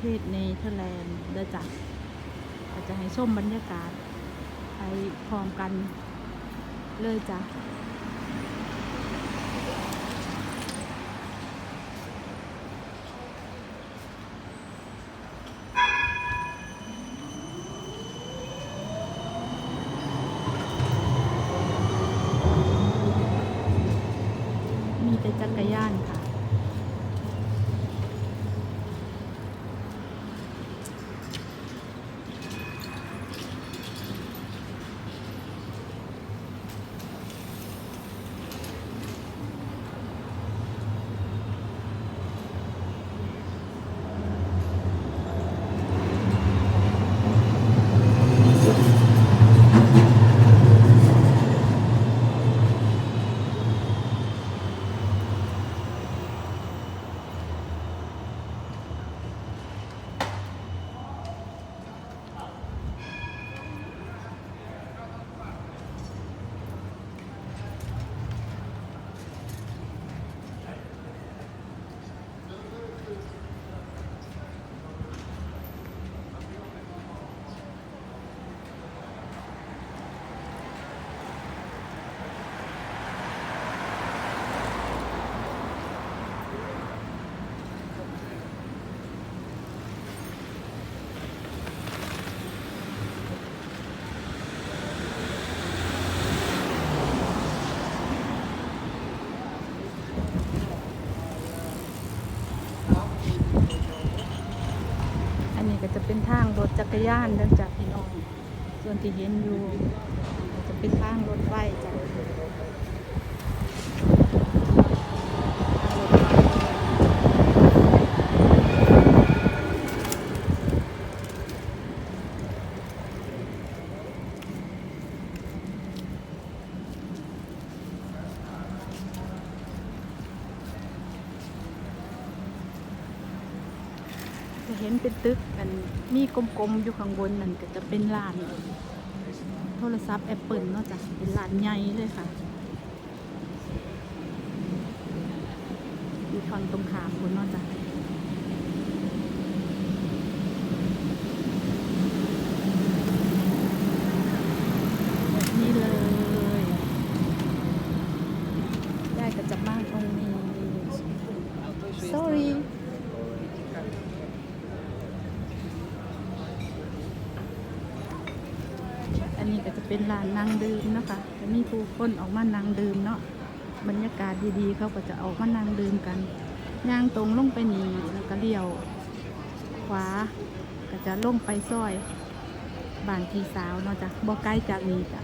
เทศเนเธอร์แลนด์เด้อจ้ะก็จะให้ชมบรรยากาศไปพร้อมกันเลยจ้ะมีแต่จักรยานค่ะ อันนี้ก็จะเป็นทางรถจักรยานเดินจากพี่น้อง ส่วนที่เห็นอยู่ก็จะเป็นทางรถไฟจากะ เห็นเป็นตึกอันมีกลมๆอยู่ข้างบนนั่นก็จะเป็นลาน โทรศัพท์แอปเปิลเนาะจ้ะเป็นลานใหญ่เลยค่ะอยู่ฝั่งตรงขามคุณเนาะจ้ะแบบนี้เลย ได้กับจากบ้านตรงนี้ sorry อันนี้ก็จะเป็นร้านนั่งดื่มนะคะจะมีผู้คนออกมานั่งดื่มเนาะบรรยากาศดีๆ เขาก็จะออกมานั่งดื่มกันย่างตรงลงไปนี่แล้วก็เลี้ยว ขวา ก็จะลงไปซอยบ้านพี่สาวเนาะจ้ะบ่ไกลจากนี้จ้ะ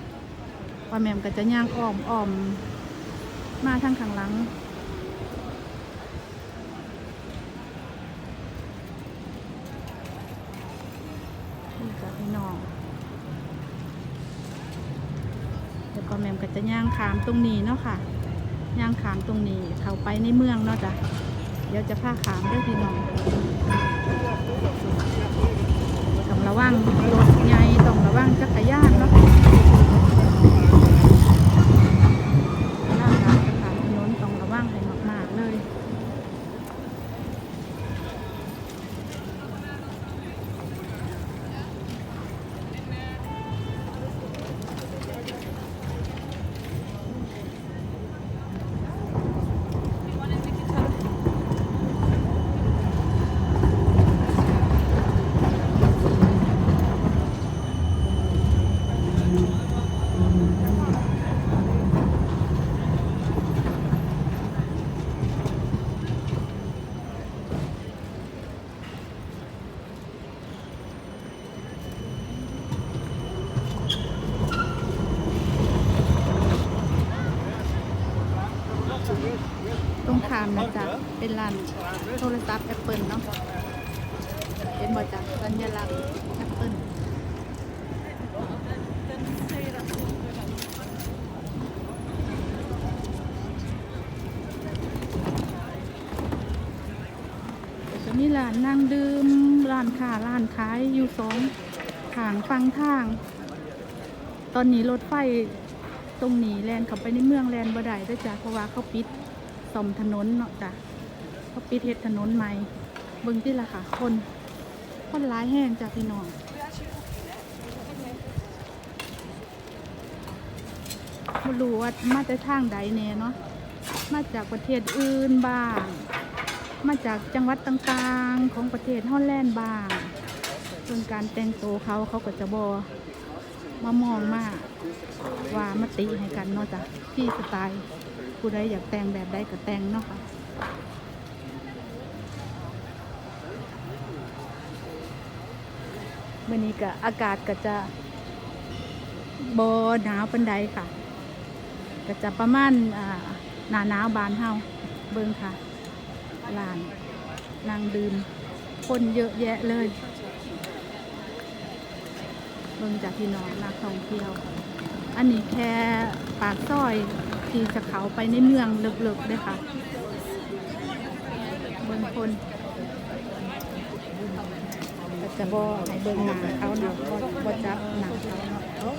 ว่าแม่มก็จะย่างอ้อมอ้อมมาทางข้างหลัง นี่จ้ะพี่น้อง แล้ว ก็จะย่างขามตรงนี้เนาะค่ะ ย่างขามตรงนี้ เข้าไปในเมืองเนาะจ้ะ เดี๋ยวจะพาขามด้วยพี่น้องต้องระวังรถใหญ่ต้องระวังจักรยานเนาะเวลาขามจะขามถนนต้องระวังให้มากๆเลย ตรงขาม นะจ๊ะ เป็นร้านโทรศัพท์แอปเปิลเนาะเป็นบอจักสัญลักษณ์แอปเปิลจะมีร้านนั่งดื่มร้านค้าร้านขายอยู่สองทางฟังทาง ตอนนี้รถไฟตรงนี้แลนเข้าไปในเมืองแลนบ่ได้ด้วยจ้ะเพราะว่าเขาปิด ซ่อมถนนเนาะจ้ะเขาปิดเฮ็ดถนนใหม่เบิ่งที่ละค่ะ คนคนร้ายแห้งจากพี่น้องไม่รู้ว่ามาแต่ทางใดแน่เนาะมาจากประเทศอื่นบ้าง มาจากจังหวัดต่างๆ ของประเทศฮอลแลนด์บ้างส่วนการแต่งตัวเขาเขาก็จะบอมามองมาก ว่ามาติให้กันเนาะจ้ะที่สไตล์ ผู้ใดอยากแต่งแบบใดก็แต่งเนาะค่ะวันนี้ก็อากาศก็จะบหนาวปันใดค่ะ ก็จะประมาณหนาหนาวบานเฮาเบิงค่ะลานนางดื่มคนเยอะแยะเลย เบิงจากพี่น้องนักท่องเที่ยว อันนี้แค่ปากซอย ที่จะเขาไปในเมืองลึกๆเลยค่ะบิ่งคนจะบ่ให้เบิ่งหน้าเขาเนาะบ่บ่จับหน้าเขาเนาะ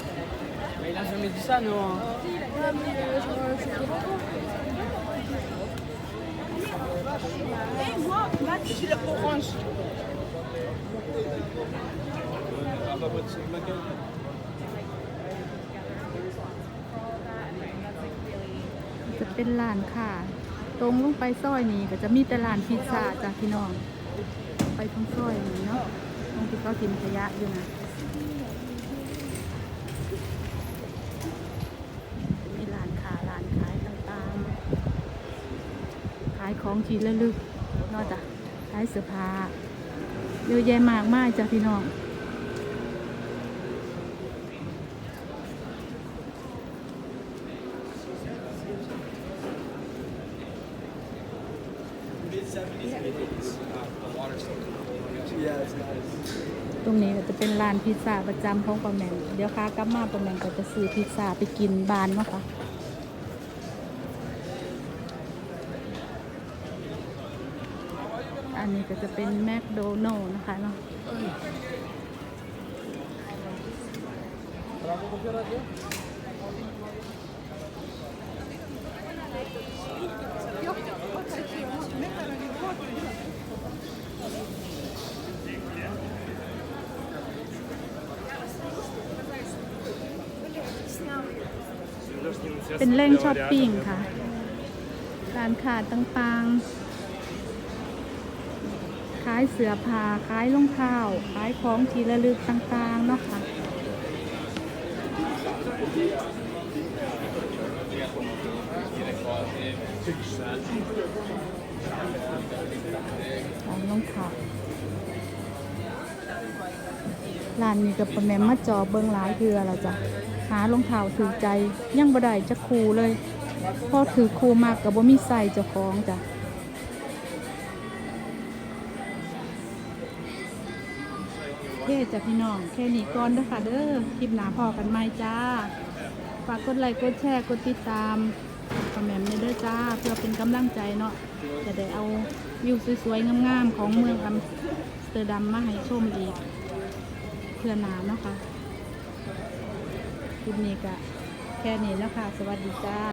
เป็นร้านค่ะ ตรงลงไปซอยนี้ก็จะมีแต่ร้านพิซซ่าจากพี่น้อง ไปตรงซอยนี้เนาะตรงที่เขาทิ้งขยะอยู่นะมีร้านค้าร้านขายต่างๆ ขายของที่ระลึกนอกจากขายเสื้อผ้าเยอะแยะมากมายจ้ะพี่น้อง ตรงนี้ก็จะเป็นร้านพิซซ่าประจำของปาแมนเดี๋ยวค้ากลับมาปาแมนก็จะซื้อพิซซ่าไปกินบานเนาะค่ะอันนี้ก็จะเป็นแมคโดนัลล์นะคะเนาะเเป็นเร่งช้อปปิ้งค่ะการขาดต่างๆขายเสื้อผ้าขายรองเท้าขายของที่ระลึกต่างๆเนาะค่ะ ร้านนี้กับประแมมมาจอเบิงหลายเทือแล้วจ้ะหารองเท้าถือใจยังบ่ได้จะคูเลยพอถือคูมากกับบ่มีใส่เจ้าของจ้ะโอเคจ้ะพี่น้องแค่นี้ก่อนเด้อค่ะเด้อคลิปหนาพอกันไหมจ้า ฝากกดไลค์กดแชร์กดติดตามคอมเมนต์เด้อจ้า เพื่อเป็นกำลังใจเนาะจะได้เอาวิวสวยๆงามๆของเมืองอัมสเตอร์ดัมมาให้ชมอีก เพื่อนนาเนาะค่ะคลิปนี้ก็แค่นี้แล้วค่ะสวัสดีจ้า